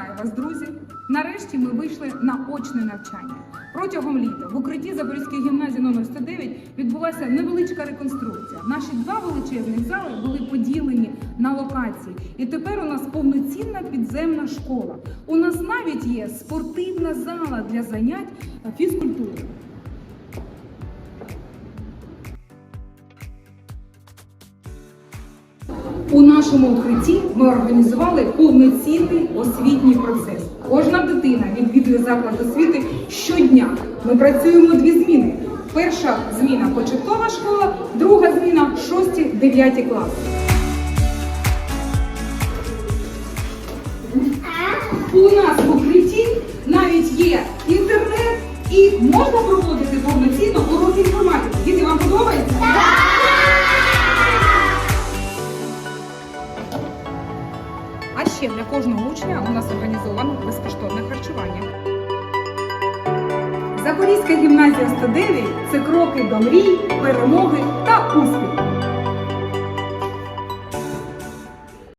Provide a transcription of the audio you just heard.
Вітаю вас, друзі! Нарешті ми вийшли на очне навчання. Протягом літа в укритті Запорізької гімназії номер 109 відбулася невеличка реконструкція. Наші два величезні зали були поділені на локації, і тепер у нас повноцінна підземна школа. У нас навіть є спортивна зала для занять фізкультури. Нашому укритті ми організували повноцінний освітній процес. Кожна дитина відвідує заклад освіти щодня. Ми працюємо дві зміни. Перша зміна початкова школа, друга зміна 6-9 класи. У нас в укритті навіть є інтернет і можна проводити повноцінно уроки інформатики. Діти, вам подобається? А ще для кожного учня у нас організовано безкоштовне харчування. Запорізька гімназія 109 це кроки до мрій, перемоги та успіху.